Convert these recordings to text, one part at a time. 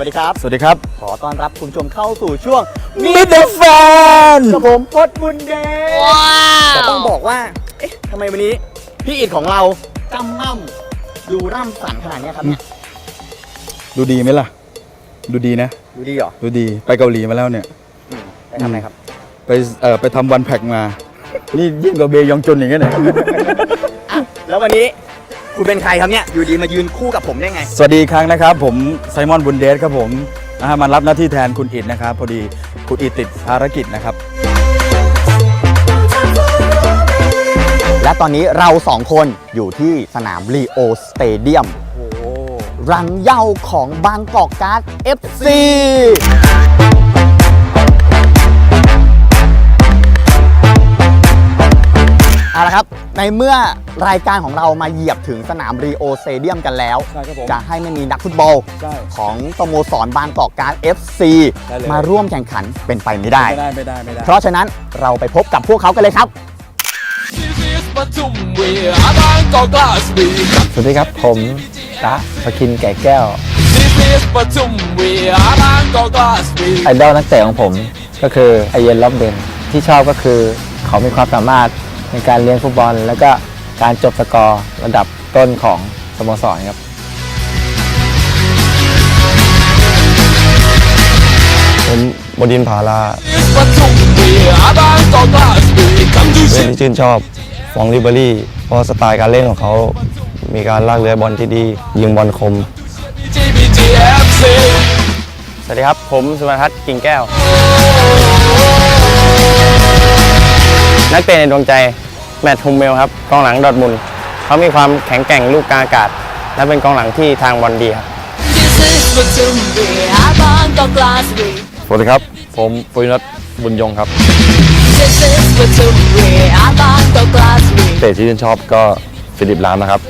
วัสดีครับ สวัสดีครับ ขอต้อนรับคุณผู้ชมเข้าสู่ช่วง Meet the Fan กับผมพดบุญเดชแต่ต้องบอกว่า เอ๊ะทำไมวันนี้ พี่อิดของเราจำม่ำดูร่ำสันขนาดเนี้ยครับเนี่ย ดูดีไหมล่ะ ดูดีนะ ดูดีเหรอ ดูดีไปเกาหลีมาแล้วเนี่ยอืมไปทำอะไรครับ ไปเอ่อไปทำวันแพ็กมา นี่ยิ่งกว่าเบยองจุนอย่างเงี้ยเนี่ยอะแล้ววันนี้ คุณเป็นใครครับเนี่ย อยู่ดีมายืนคู่กับผมได้ไง สวัสดีอีกครั้งนะครับ ผมไซมอนบุนเดสครับผมนะฮะมารับหน้าที่แทนคุณอิดนะครับ พอดีคุณอิดติดภารกิจนะครับ และตอนนี้เราสองคนอยู่ที่สนามลีโอสเตเดียมโอ้รังเหย้าของบางกอกการ์ด FC เอาละครับ ในเมื่อรายการของเรามาเหยียบถึงสนามรีโอสเตเดียมกันแล้ว ใช่ครับผม จะให้ไม่มีนักฟุตบอลใช่ของสโมสรบางกอกการ์ด FC ได้เลย มาร่วมแข่งขันเป็นไปไม่ได้ ไม่ได้ไม่ได้ไม่ได้ เพราะฉะนั้นเราไปพบกับพวกเขากันเลยครับ This is Patum, we are Bangkok Glass, we สวัสดีครับ ผมตะสกินแก่แก้ว This is Patum, we are Bangkok Glass, we ไอดอลนักเตะของผมก็คือไอเยนล็อบเบนที่ชอบก็คือเขามีความสามารถ ในการเลี้ยงฟุตบอล แล้วก็การจบสกอร์ระดับต้นของสโมสรครับผมบดินผาลา is Patum, we are Bangkok Glass, we come to เล่น see ที่ชื่นชอบฟองริเบอรี่เพราะสไตล์การเล่นของเขา มีการลากเรือบอลที่ดี ยิงบอลคม GBGFC. สวัสดีครับ ผมสุวรรณทัศน์กิ่งแก้ว นักเตะในดวงใจแมตต์ฮุมเมลครับกองหลังดอร์ทมุนด์เขามีความแข็งแกร่งลูกกลางอากาศ และเป็นกองหลังที่ทางบอลดีครับ This is Patum, we are Bangkok Glass, we สวัสดีครับ ผมปุยนัทบุญยงครับ This is Patum, we are Bangkok Glass, we เตะที่ชื่นชอบก็ฟิลิปลามนะครับ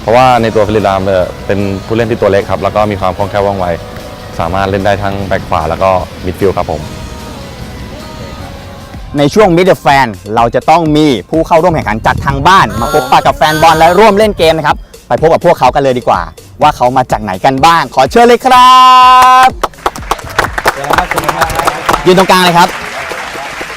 เพราะว่าในตัวฟิลิปลามเนี่ยเป็นผู้เล่นที่ตัวเล็กครับ แล้วก็มีความคล่องแคล่วว่องไว สามารถเล่นได้ทั้งแบ็คขวาแล้วก็มิดฟิลด์ครับผม ในช่วงมิดเดิลแฟนเราจะต้องมีผู้เข้าร่วมแข่งขันจากทางบ้าน มาพบปะกับแฟนบอลและร่วมเล่นเกมนะครับ ไปพบกับพวกเขากันเลยดีกว่า ว่าเขามาจากไหนกันบ้าง ขอเชิญเลยครับยืนตรงกลางเลยครับ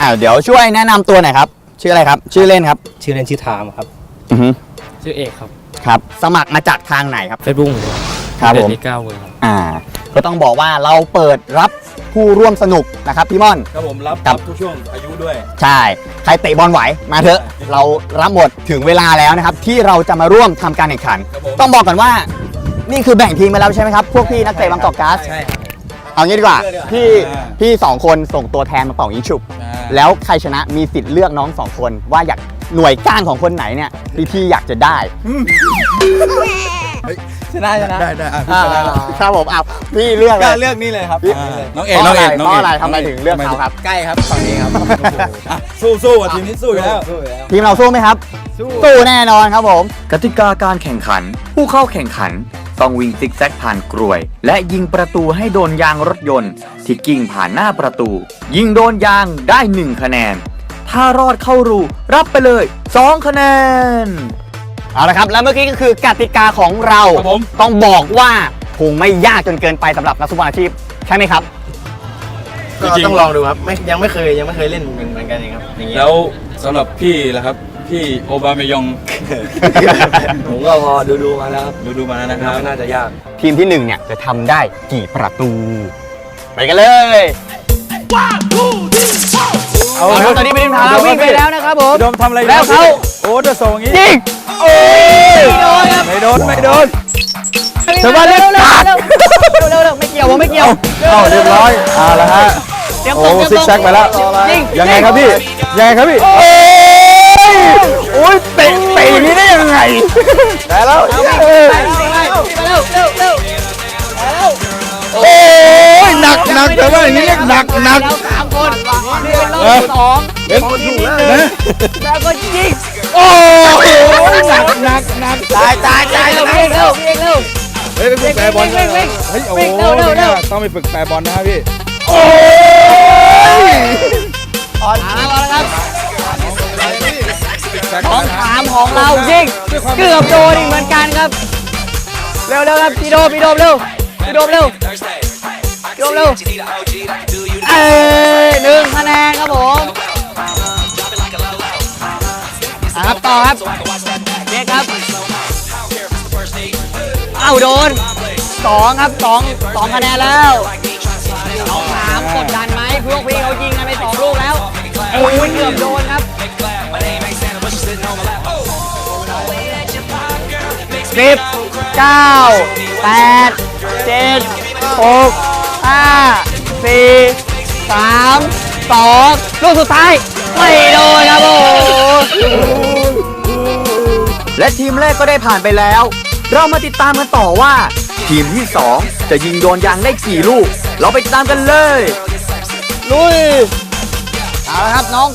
อ่าเดี๋ยวช่วยแนะนำตัวหน่อยครับ ชื่ออะไรครับ ชื่อเล่นครับชื่อเล่นชื่อไทามครับ อือฮึชื่อเอกครับครับ สมัครมาจากทางไหนครับ เฟซบุ๊กครับผม เดือนที่เก้าเลยครับ อ่าก็ต้องบอกว่าเราเปิดรับ ผู้ร่วมสนุกนะครับพี่ม่อน ครับผมรับครับ ทุกช่วงอายุด้วย ใช่ ใครเตะบอลไหวมาเถอะ เรารับหมดถึงเวลาแล้วนะครับ ที่เราจะมาร่วมทำการแข่งขัน ครับผม ต้องบอกก่อนว่า นี่คือแบ่งทีมมาแล้วใช่ไหมครับ พวกพี่นักเตะบางกอกก๊าซใช่ครับ เอางี้ดีกว่าเลือกดีกว่าพี่อ่า พี่สองคนส่งตัวแทนมาเป่ายิงฉุบแล้วใครชนะมีสิทธิ์เลือกน้องสองคนว่าอยากหน่วยก้านของคนไหนเนี่ยที่พี่อยากจะได้ ชนะชนะ ได้ได้อะพี่อ่าชนะแล้ว ครับผมเอาพี่เลือกเลก็ยเลือกนี่เลยครับพี่อ่าน้องเอกน้องเอกน้องเพเอกราะอะไรเพราะอะไรทำไมถึงเลือกเขาครับ ใกล้ครับฝั่งนี้ครับอะสู้สู้อะทีมนี้สู้อยู่แล้วทีมเราสู้ไหมครับสู้แน่นอนครับผม กติกาการแข่งขัน ผู้เข้าแข่งขัน ต้องวิ่งซิกแซกผ่านกรวย และยิงประตูให้โดนยางรถยนต์ที่กิ่งผ่านหน้าประตู ยิงโดนยางได้ 1 คะแนน ถ้ารอดเข้ารู รับไปเลย 2 คะแนน เอาละครับ แล้วเมื่อกี้ก็คือกติกาของเราครับผม ต้องบอกว่าคงไม่ยากจนเกินไปสำหรับนักฟุตบอลอาชีพใช่ไหมครับ ก็ต้องลองดูครับไม่ยังไม่เคยยังไม่เคยเล่นเหมือนกันเองครับอย่างเงี้ยแล้วสำหรับพี่ล่ะครับ พี่โอบามายอง ผมก็พอดูดูๆมาแล้วครับดูดูมาแล้วนะครับไม่น่าจะยาก ทีมที่หนึ่งเนี่ยจะทำได้กี่ประตู ไปกันเลยเอาเอาครับตอนนี้เป็นทีมทางวิ่งไปแล้วนะครับผม โดมทำอะไรอยู่แล้วเขา โอ้จะส่งอย่างนี้ยิง โอ้ยไม่โดนไม่โดนเร็วเร็วเร็วเร็วเร็วเร็วไม่เกี่ยวผมไม่เกี่ยวเอาเรียบร้อยเอาละฮะเตรียมโอ้ส่งเตรียมซิกส่งแซกไปแล้วยิงยังไงครับพี่ยังไงครับพี่โอ้ยโอ้ยเตะเตะอย่างนี้ได้ยังไงได้แล้วไปไปไปเร็วเร็วเร็วโอ้ยหนักหนักแต่ว่าอย่างนี้เรียกหนักหนักเราสามคนนี่เป็นรอบเออที่สองเป็นคนถูกแล้วนะแล้วก็ยิงโอ้ยหนักหนักหนักตายตายตายเร็วเร็วเร็วเร็วเฮ้ยไปฝึกแปรบอลเฮ้ยโอ้โหต้องไปฝึกแปรบอลนะครับพี่โอ้ยเอาละครับของถามของเรายิงเกือบโดนอีกเหมือนกันครับเร็วเร็วครับพี่โดมพี่โดมเร็วพี่โดมเร็วพี่โดมเร็วเอ้ย ต่อครับเด็กครับเอ้าโดนสองครับสองสองคะแนนแล้วเอาสามกดดันไหมพวกพี่เขายิงกันไปสองลูกแล้วโอ้ยเกือบโดนครับสิบเก้าแปดเจ็ดหกห้าสี่สามสองลูกสุดท้ายไม่โดนครับโอ้โห และทีมแรกก็ได้ผ่านไปแล้ว เรามาติดตามกันต่อว่า ทีมที่ 2 จะยิงโดนยางได้กี่ลูก เราไปติดตามกันเลย ลุยเอาละครับน้อง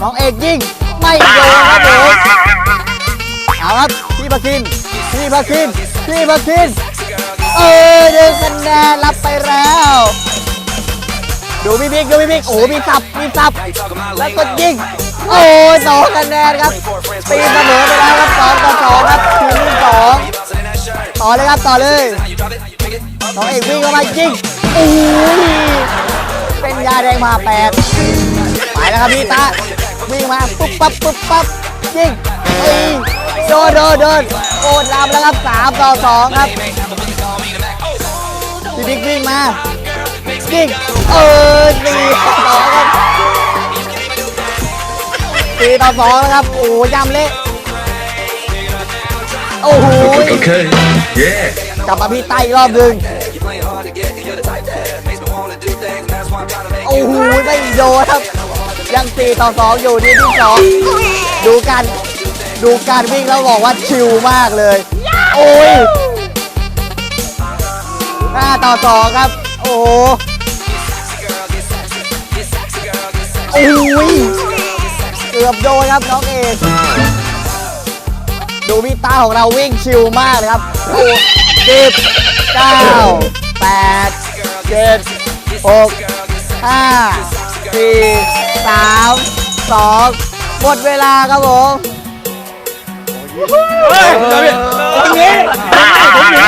น้องเอกยิงไม่โดนครับผมเอาครับพี่ประคินพี่ประคินพี่ประคินเออเดินคะแนนรับไปแล้วดูพี่บิ๊กดูพี่บิ๊กโอ้มีสับมีสับแล้วก็ยิง โอ้ยสองคะแนนครับตีเสมอไปแล้วครับสองต่อสองครับทีมที่สองต่อเลยครับต่อเลยน้องเอกวิ่งเข้ามายิงโอ้ยเป็นยาแดงมาแปดไปแล้วครับพี่ตาวิ่งมาปุ๊บปั๊บปุ๊บปั๊บยิงเอ้ยโดนโดนโดนโอดลำแล้วครับสามต่อสองครับพี่บิ๊กวิ่งมายิงเออสี่ต่อสองครับ สี่ต่อสองนะครับ โอ้ยำเละโอ้โหกลับมาพี่ไต้อีกรอบหนึ่งโอ้โหไม่โดนครับ ยังสี่ต่อสองอยู่ที่ที่สองดูการดูการวิ่งแล้วบอกว่าชิลมากเลย โอ้ยห้าต่อสองครับ โอ้โหโอ้ย กือบโดนครับน้องเอกดูพี่ตาของเราวิ่งชิลมากเลยครับโอ้สิบเก้าแปดเจ็ดหกห้าสี่สามสองหมดเวลาครับผมเฮ้ยเดี๋ยวพี่ตรงนี้ผมหนี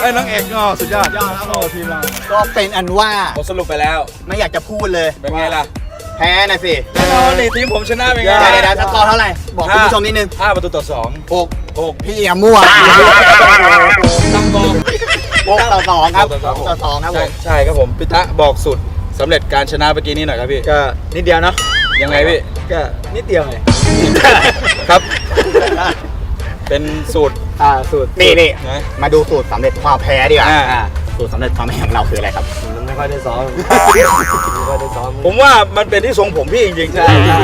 ไอ้น้องเอกก็สุดยอดโอ้ทีมเรา ก็เป็นอันว่าผมสรุปไปแล้ว ไม่อยากจะพูดเลย เป็นไงล่ะ แพ้นะสิแน่นอนนี่ทีมผมชนะเป็นไงเดี๋ยวเดี๋ยวสกอร์เท่าไหร่ บอกคุณผู้ชมนิดนึง ห้าประตูต่อสองหกหกพี่อย่ามั่วตั้งกองหกต่อสองครับหกต่อสองต่อสองครับผใช่มใช่ครับผมพี่ตะบอกสุดสำเร็จการชนะเมื่อกี้นี้หน่อยครับพี่ ก็นิดเดียวเนาะ ยังไงพี่ ก็นิดเดียวไงครับ เป็นสูตร อ่าสูตร นี่นี่นะมาดูสูตรสำเร็จความแพ้ดีกว่าอ่าอ่าสูตรสำเร็จความแพ้ของเราคืออะไรครับไม่ ค่อยได้ซ้อมไม่ค่อยได้ซ้อมผมว่ามันเป็นที่ทรงผมพี่จริงๆใช่ใช่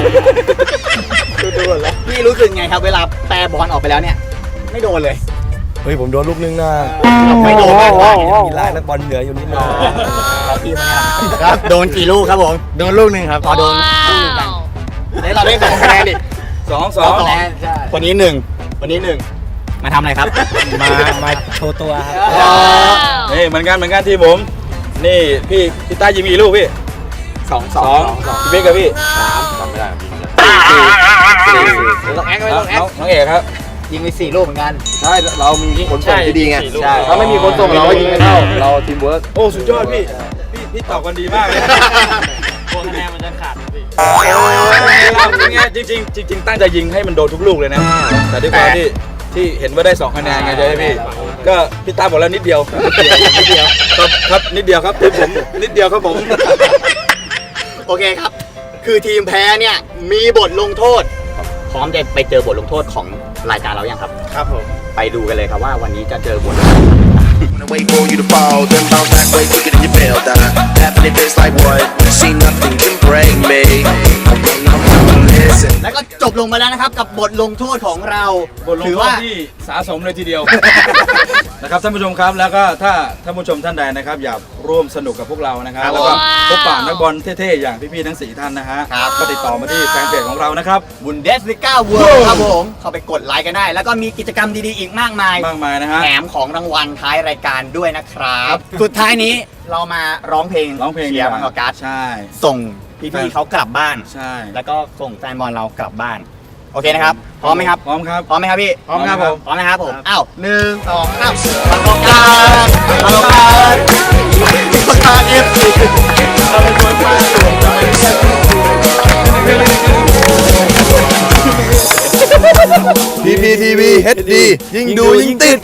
ดูดูก่อนแล้วพี่รู้สึกไงครับ เวลาแปรบอลออกไปแล้วเนี่ย ไม่โดนเลย เฮ้ยผมโดนลูกนึงนะไม่โดนมากกว่ามีลายนักบอลเหนืออยู่นิดนึงครับโดนกี่ลูกครับผมโดนลูกนึงครับพอโดนแล้วเราได้สองคะแนนดิสองสองคะแนนใช่คนนี้หนึ่งคนนี้หนึ่งมาทำอะไรครับ มา มาโชว์ตัวครับอ๋อนี่เหมือนกันเหมือนกันทีมผม นี่พี่พี่ต้ายิงมีกี่ลูกพี่สองสสอองงพี่เบกกับพี่จำไม่ได้ต้องแอคไม่ต้องแอคน้องน้องเอกครับ ยิงไปสี่ลูกเหมือนกัน ใช่เรามีขนส่งที่ดีไงใช่ถ้าไม่มีขนส่งเราก็ยิงไม่เข้าเราทีมเวิร์กโอ้สุดยอดพี่พี่พี่ตอบกันดีมากเลยพวกคะแนนมันจะขาดพี่จริงๆจริงๆจริงๆตั้งใจยิงให้มันโดนทุกลูกเลยนะแต่ด้วยความที่ที่เห็นว่าได้สองคะแนนไงใช่ไหมพี่ ก็พี่ตาบอกแล้วนิดเดียวนิดเดียวครับครับนิดเดียวครับทีมผมนิดเดียวครับผม โอเคครับ คือทีมแพ้เนี่ยมีบทลงโทษ พร้อมจะไปเจอบทลงโทษของรายการเรายังครับ ครับผม ไปดูกันเลยครับว่าวันนี้จะเจอบท Wait for you to fall, then bounce back way quicker แล้วก็จบลงไปแล้วนะครับกับบทลงโทษของเราบทลงถือโทษว่าที่สะสมเลยทีเดียว นะครับท่านผู้ชมครับแล้วก็ถ้าท่านผู้ชมท่านใดนะครับ อยากร่วมสนุกกับพวกเรานะครับ แล้วก็พบปะนักบอลเท่ๆอย่างพี่ๆทั้งสี่ท่านนะฮะครับก็ติดต่อมาที่แฟนเพจของเรานะครับ บุนเดสลิก้าเวิร์ครับผมเข้าไปกดไลค์กันได้ แล้วก็มีกิจกรรมดีๆอีกมากมายมากมายนะฮะ แถมของรางวัลท้ายรายการด้วยนะครับ สุดท้ายนี้เรามาร้องเพลงร้องเพลงเชียร์บางกอกการ์ดใช่ ส่งพี่ๆเขากลับบ้าน ใช่ แล้วก็ส่งแฟนบอลเรากลับบ้าน โอเคนะครับ พร้อมไหมครับ พร้อมครับ พร้อมไหมครับพี่ พร้อมครับผม พร้อมนะครับผม อ้าวหนึ่งสองสามมาตรงกลางมาตรงกลางตรงกลางเอฟซีเราเป็นคนมากพีพีทีวีเฮดดียิ่งดูยิ่งติด